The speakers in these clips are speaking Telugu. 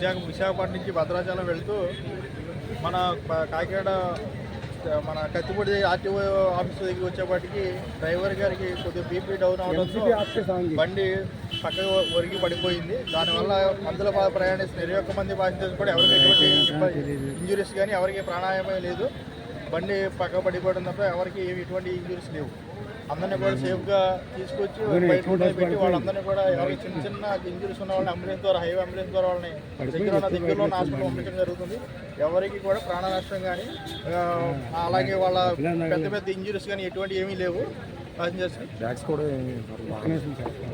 విశాఖపట్నం నుంచి భద్రాచలం వెళ్తూ మన కాకినాడ మన కత్తిపూడి ఆర్టీఓ ఆఫీస్ దగ్గరికి వచ్చేప్పటికి డ్రైవర్ గారికి కొద్దిగా బీపీ డౌన్ అవడంతో బండి పక్కకు ఒరిగి పడిపోయింది. దానివల్ల అందులో ప్రయాణిస్తున్న ఇరవై ఒక్క మంది ప్యాసింజర్స్ కూడా ఎవరికి ఎటువంటి ఇంజురీస్ కానీ ఎవరికి ప్రాణాయామే లేదు. బండి పక్క పడిపోవడం తప్ప ఎవరికి ఏమి ఎటువంటి ఇంజురీస్ లేవు. అందరినీ కూడా సేఫ్గా తీసుకొచ్చి బయట పెట్టి వాళ్ళందరినీ కూడా ఎవరికి చిన్న చిన్న ఇంజురీస్ ఉన్న వాళ్ళని అంబులెన్స్ ద్వారా హైవే అంబులెన్స్ ద్వారా వాళ్ళని దగ్గర ఉన్న దగ్గరలో ఉన్న హాస్పిటల్ పంపించడం జరుగుతుంది. ఎవరికి కూడా ప్రాణ నష్టం కానీ అలాగే వాళ్ళ పెద్ద పెద్ద ఇంజురీస్ కానీ ఎటువంటి ఏమీ లేవు.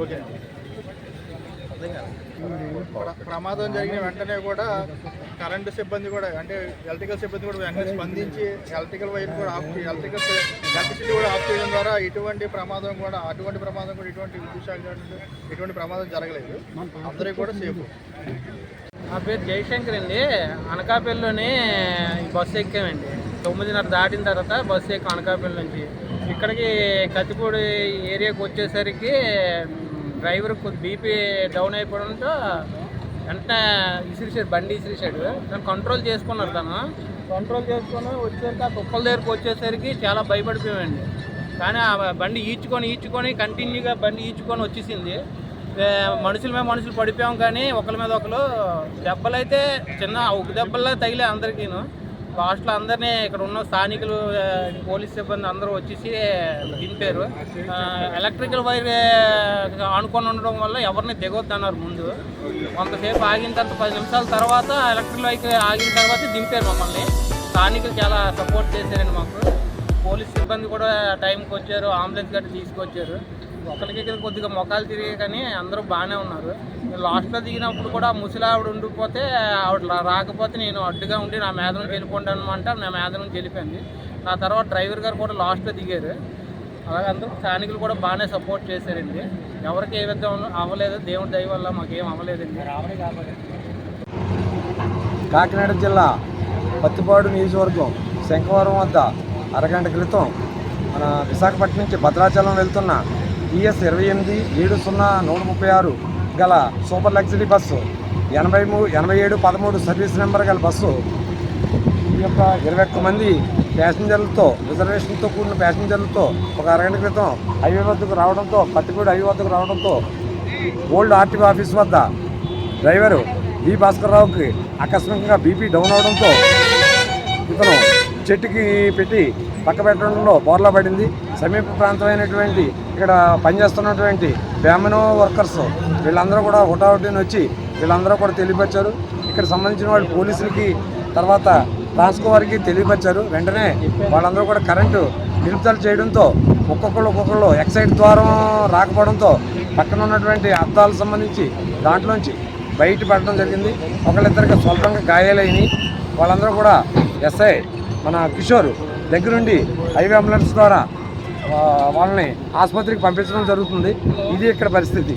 ఓకే. ప్ర- ప్రమాదం జరిగిన వెంటనే కూడా కరెంటు సిబ్బంది కూడా అంటే ఎలక్ట్రికల్ సిబ్బంది కూడా వెంటనే స్పందించి ఎలక్ట్రికల్ వైర్ కూడా ఆఫ్ ఎలక్ట్రికల్ ఎలక్ట్రిసిటీ కూడా ఆఫ్ చేయడం ద్వారా ఎటువంటి ప్రమాదం కూడా అటువంటి ప్రమాదం కూడా ఎటువంటి విద్యుత్ శాఖ ఎటువంటి ప్రమాదం జరగలేదు. అందరికీ కూడా సేఫ్ నా పేరు జయశంకర్ అండి. అనకాపల్లిలోని బస్సు ఎక్కామండి. తొమ్మిదిన్నర దాటిన తర్వాత బస్సు ఎక్కి అనకాపల్లి నుంచి. ఇక్కడికి కత్తిపూడి ఏరియాకి వచ్చేసరికి డ్రైవర్ కొద్ది బీపీ డౌన్ అయిపోవడంతో వెంటనే ఇసిరిసాడు బండి ఇసిరిసాడు. తను కంట్రోల్ చేసుకున్నారు తను. కంట్రోల్ చేసుకొని వచ్చేసరికి ఆ కుక్కల దగ్గరికి వచ్చేసరికి చాలా భయపడిపోయామండి కానీ ఆ బండి ఈడ్చుకొని ఈడ్చుకొని కంటిన్యూగా బండి ఈడ్చుకొని వచ్చేసింది. మనుషుల మీద మనుషులు పడిపోయాం కానీ ఒకరి మీద ఒకరు దెబ్బలు అయితే చిన్న ఒక దెబ్బల్లో తగిలే అందరికీను. లాస్ట్లో అందరినీ ఇక్కడ ఉన్న స్థానికులు పోలీస్ సిబ్బంది అందరూ వచ్చేసి దింపారు. ఎలక్ట్రికల్ వైర్ ఆనుకొని ఉండడం వల్ల ఎవరిని దిగొద్దు అన్నారు ముందు. కొంతసేపు ఆగిన తర్వాత పది నిమిషాల తర్వాత ఎలక్ట్రికల్ వైర్ ఆగిన తర్వాత దింపారు మమ్మల్ని. స్థానికులు చాలా సపోర్ట్ చేశారండి మాకు. పోలీస్ సిబ్బంది కూడా టైంకి వచ్చారు అంబులెన్స్ గట్టి తీసుకొచ్చారు. ఒకరికి కొద్దిగా మొఖాలు తిరిగి కానీ అందరూ బాగానే ఉన్నారు. లాస్ట్లో దిగినప్పుడు కూడా ముసలి ఆవిడ ఉండిపోతే ఆవిడ రాకపోతే నేను అడ్డుగా ఉండి నా మీద నుంచి వెళ్ళిపోండి అనమాట నా మీద నుంచి వెళ్ళిపోయింది. నా తర్వాత డ్రైవర్ గారు కూడా లాస్ట్లో దిగారు. అలాగే అందరూ స్థానికులు కూడా బాగానే సపోర్ట్ చేశారండి. ఎవరికి ఏ విధంగా అవ్వలేదు. దేవుడి దయ వల్ల మాకేం అవ్వలేదండి. కాకినాడ జిల్లా పత్తిపాడు నియోజకవర్గం శంఖవరం వద్ద అరగంట క్రితం మన విశాఖపట్నం నుంచి భద్రాచలం వెళ్తున్న ఈఎస్ ఇరవై ఎనిమిది ఏడు సున్నా నూట ముప్పై ఆరు గల సూపర్ లగ్జరీ బస్సు ఎనభై మూడు ఎనభై ఏడు పదమూడు సర్వీస్ నెంబర్ గల బస్సు ఈ యొక్క ఇరవై ఒక్క మంది ప్యాసింజర్లతో రిజర్వేషన్తో కూడిన ప్యాసింజర్లతో ఒక అరగంట క్రితం హైవే వద్దకు రావడంతో పత్తిపూడి హైవే వద్దకు రావడంతో ఓల్డ్ ఆర్టీఓ ఆఫీస్ వద్ద డ్రైవరు వి భాస్కర్రావుకి ఆకస్మికంగా బీపీ డౌన్ అవడంతో ఇతను చెట్టుకి పెట్టి పక్క పెట్టడంలో బోర్లా పడింది. సమీప ప్రాంతమైనటువంటి ఇక్కడ పనిచేస్తున్నటువంటి బ్యామినో వర్కర్స్ వీళ్ళందరూ కూడా హుటాహుటిని వచ్చి వీళ్ళందరూ కూడా తెలియపరిచారు. ఇక్కడ సంబంధించిన వాళ్ళు పోలీసులకి తర్వాత ట్రాన్స్కో వారికి తెలియపరిచారు. వెంటనే వాళ్ళందరూ కూడా కరెంటు నిలుపుదల చేయడంతో ఒక్కొక్కరు ఒక్కొక్కరు ఎక్సైడ్ ద్వారం రాకపోవడంతో పక్కన ఉన్నటువంటి అద్దాలకు సంబంధించి దాంట్లోంచి బయట పడడం జరిగింది. ఒకళ్ళిద్దరికి స్వల్పంగా గాయాలైనవి వాళ్ళందరూ కూడా ఎస్ఐ మన కిషోర్ దగ్గరుండి హైవే అంబులెన్స్ ద్వారా వాళ్ళని ఆసుపత్రికి పంపించడం జరుగుతుంది. ఇది ఇక్కడ పరిస్థితి.